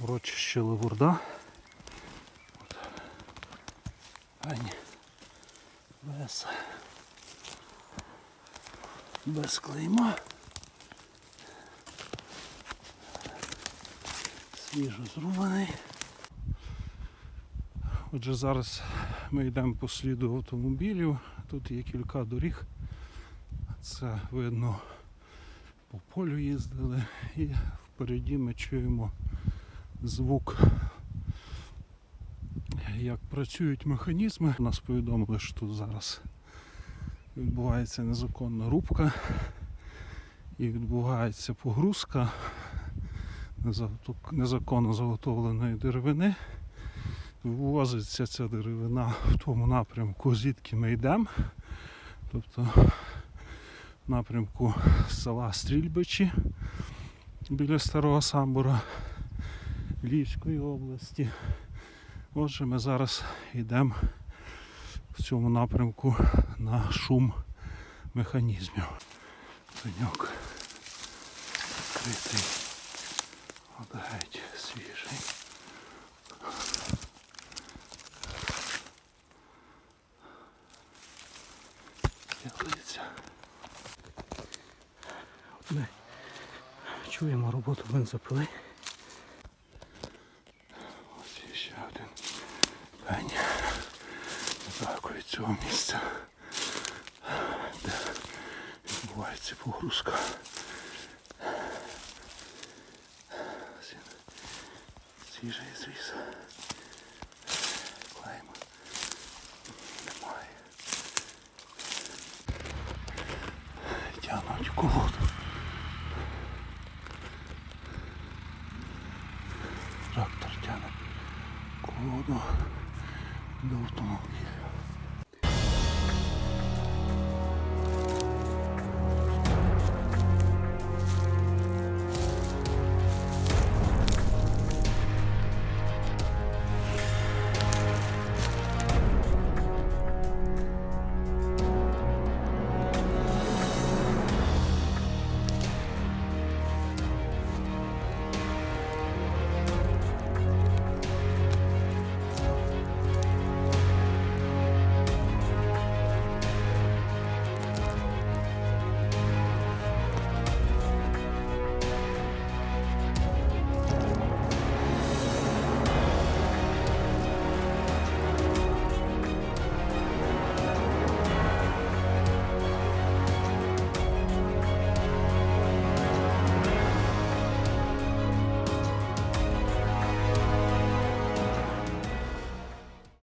Урочище Левурда. Ані. Без. Без клейма. Свіжо зрубаний. Отже, зараз ми йдемо по сліду автомобілів. Тут є кілька доріг. Це видно по полю їздили і впереді ми чуємо звук, як працюють механізми. Нас повідомили, що тут зараз відбувається незаконна рубка і відбувається погрузка незаконно заготовленої деревини. Вивозиться ця деревина в тому напрямку, звідки ми йдемо. Тобто в напрямку села Стрільбичі біля Старого Самбура Львівської області. Отже, ми зараз йдемо в цьому напрямку на шум механізмів. Пеньок відкритий. От геть свіжий. Ділиться. Ми чуємо роботу бензопили. недалеко від цього місця, де відбувається погрузка. Свіжий зріз. Клейма немає. Тягнуть колоду. Трактор тягне колоду до автомобіля.